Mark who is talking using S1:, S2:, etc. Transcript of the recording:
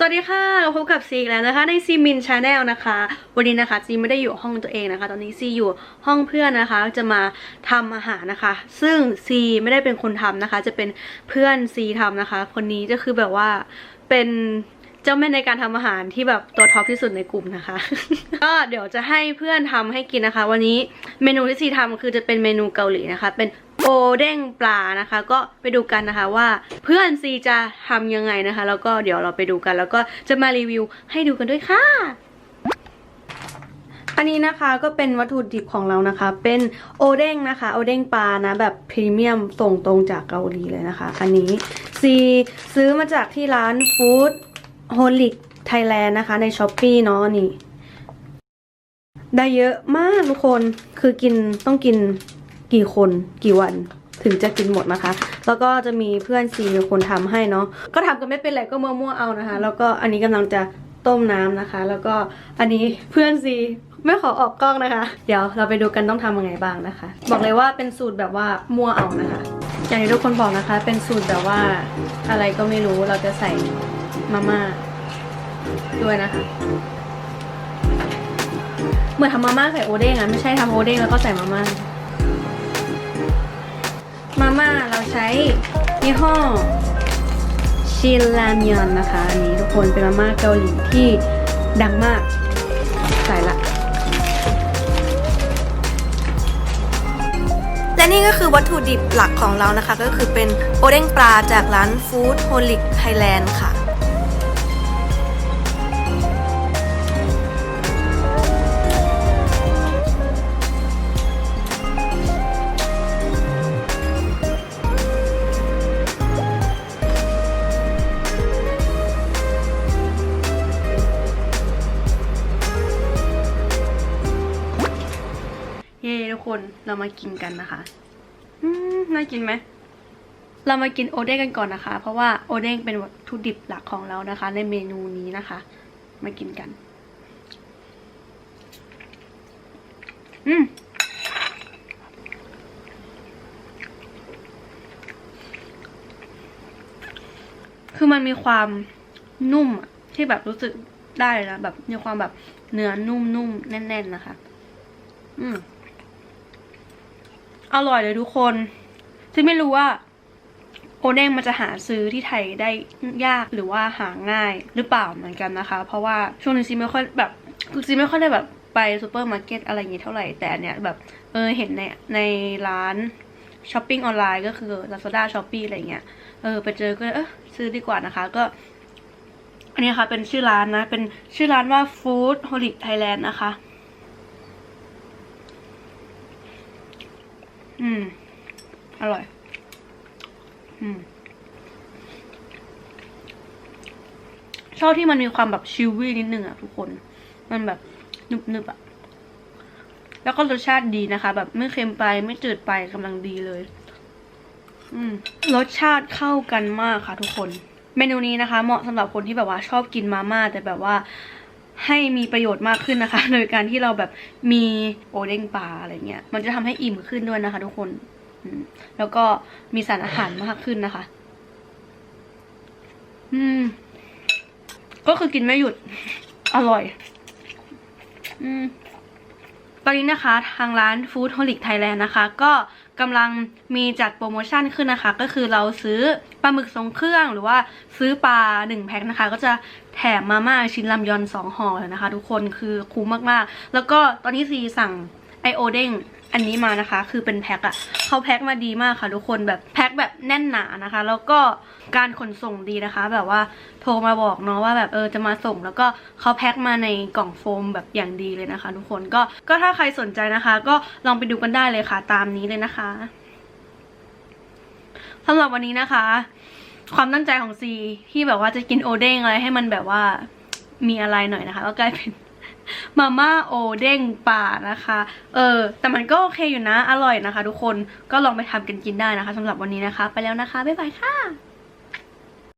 S1: สวัสดีค่ะพบกับซีอีกแล้วนะคะในซีมินชาแนลนะคะ วันนี้นะคะซีไม่ได้อยู่ห้องตัวเองนะคะ ตอนนี้ซีอยู่ห้องเพื่อนนะคะ จะมาทำอาหารนะคะ ซึ่งซีไม่ได้เป็นคนทำนะคะ จะเป็นเพื่อนซีทำนะคะ คนนี้ก็คือแบบว่าเป็นเจ้าแม่ในการทำอาหารที่แบบตัวท็อปที่สุดในกลุ่มนะคะ ก็เดี๋ยวจะให้เพื่อนทำให้กินนะคะ วันนี้เมนูที่ซีทำคือจะเป็นเมนูเกาหลีนะคะ เป็น อเด้งปลานะคะ ก็ไปดูกันนะคะว่าเพื่อนซีจะทำยังไงนะคะ แล้วก็เดี๋ยวเราไปดูกัน แล้วก็จะมารีวิวให้ดูกันด้วยค่ะอันนี้นะคะก็เป็นวัตถุดิบของเรานะคะ เป็นโอเด้งนะคะ โอเด้งปลานะแบบพรีเมียมส่งตรงจากเกาหลีเลยนะคะ อันนี้ซีซื้อมาจากที่ร้านฟู้ดโฮลิกไทยแลนด์นะคะ ในช้อปปี้เนาะนี่ ได้เยอะมากทุกคนคือกินต้องกิน กี่คนกี่วันถึงจะกินหมดนะคะ แล้วก็จะมีเพื่อนซีเป็นคนทำให้เนาะ ก็ทำกันไม่เป็นไรก็มั่วๆเอานะคะ แล้วก็อันนี้กำลังจะต้มน้ำนะคะ แล้วก็อันนี้เพื่อนซีไม่ขอออกกล้องนะคะ เดี๋ยวเราไปดูกันต้องทำยังไงบ้างนะคะ บอกเลยว่าเป็นสูตรแบบว่ามั่วเอานะคะ อย่างที่ทุกคนบอกนะคะ เป็นสูตรแบบว่าอะไรก็ไม่รู้ เราจะใส่มาม่าด้วยนะคะ เหมือนทำมาม่าใส่โอเด้งอะไม่ใช่ทำโอเด้งแล้วก็ใส่มาม่า มาม่าเราใช้ยี่ห้อชินรามยอนนะคะอันนี้ทุกคนเป็นมาม่าเกาหลีที่ดังมากใส่ละ และนี่ก็คือวัตถุดิบหลักของเรานะคะ ก็คือเป็นโอเด้งปลาจากร้านฟู้ดโฮลิกไทยแลนด์ค่ะ เย้ทุกคนเรามากินกันนะคะอืมน่ากินไหม เรามากินโอเด้งกันก่อนนะคะ เพราะว่าโอเด้งเป็นวัตถุดิบหลักของเรานะคะ ในเมนูนี้นะคะ มากินกัน อืมคือมันมีความนุ่มที่แบบรู้สึกได้เลยนะแบบมีความแบบเนื้อนุ่มๆแน่น ๆนะคะ อืม อร่อยเลยทุกคนซึ่งไม่รู้ว่าโอเด้งมันจะหาซื้อที่ไทยได้ยากหรือว่าหาง่ายหรือเปล่าเหมือนกันนะคะ เพราะว่าช่วงนี้ซีไม่ค่อยแบบซีไม่ค่อยได้แบบไปซูเปอร์มาร์เก็ตอะไรอย่างเงี้ยเท่าไหร่แต่อันเนี้ยแบบเออเห็นในในร้านช้อปปิ้งออนไลน์ก็คือ Lazada s h o p e e อะไรเงี้ยเออไปเจอก็เออซื้อดีกว่านะคะก็ อันนี้ค่ะเป็นชื่อร้านนะ เป็นชื่อร้านว่า Food Holic Thailand นะคะ อืม อร่อย อืม ชอบที่มันมีความแบบชิลวี่นิดนึงอะทุกคน มันแบบนึบๆอะแล้วก็รสชาติดีนะคะ แบบไม่เค็มไปไม่จืดไปกำลังดีเลย อืม รสชาติเข้ากันมากค่ะทุกคน เมนูนี้นะคะ เหมาะสำหรับคนที่แบบว่าชอบกินมาม่าแต่แบบว่า ให้มีประโยชน์มากขึ้นนะคะ โดยการที่เราแบบมีโอเด้งปลาอะไรเงี้ย มันจะทำให้อิ่มขึ้นด้วยนะคะ ทุกคน แล้วก็มีสารอาหารมากขึ้นนะคะ อืม ก็คือกินไม่หยุด อร่อย อืม อนนี้นะคะทางร้าน Food Holic Thailand นะคะ ก็กำลังมีจัดโปรโมชั่นขึ้นนะคะ ก็คือเราซื้อปลาหมึกทรงเครื่องหรือว่าซื้อปลาหนึ่งแพ็คนะคะ ก็จะแถมมาม่าชิ้นลำยอนสองห่อเลยนะคะ ทุกคนคือคุ้มมากๆ แล้วก็ตอนนี้ซีสั่งไอโอเด้งอันนี้มานะคะ คือเป็นแพ็คอะเขาแพ็คมาดีมากค่ะ ทุกคนแบบแพ็คแบบแน่นหนานะคะ แล้วก็ การขนส่งดีนะคะ แบบว่าโทรมาบอกเนาะว่าแบบเออจะมาส่ง แล้วก็เขาแพ็คมาในกล่องโฟมแบบอย่างดีเลยนะคะ ทุกคนก็ก็ถ้าใครสนใจนะคะ ก็ลองไปดูกันได้เลยค่ะ ตามนี้เลยนะคะสำหรับวันนี้นะคะ ความตั้งใจของซีที่แบบว่าจะกินโอเด้งอะไรให้มันแบบว่ามีอะไรหน่อยนะคะ ก็กลายเป็นมาม่าโอเด้งป่านะคะ เออ แต่มันก็โอเคอยู่นะ อร่อยนะคะทุกคน ก็ลองไปทำกันกินได้นะคะสำหรับวันนี้นะคะ ไปแล้วนะคะ บ๊ายบายค่ะ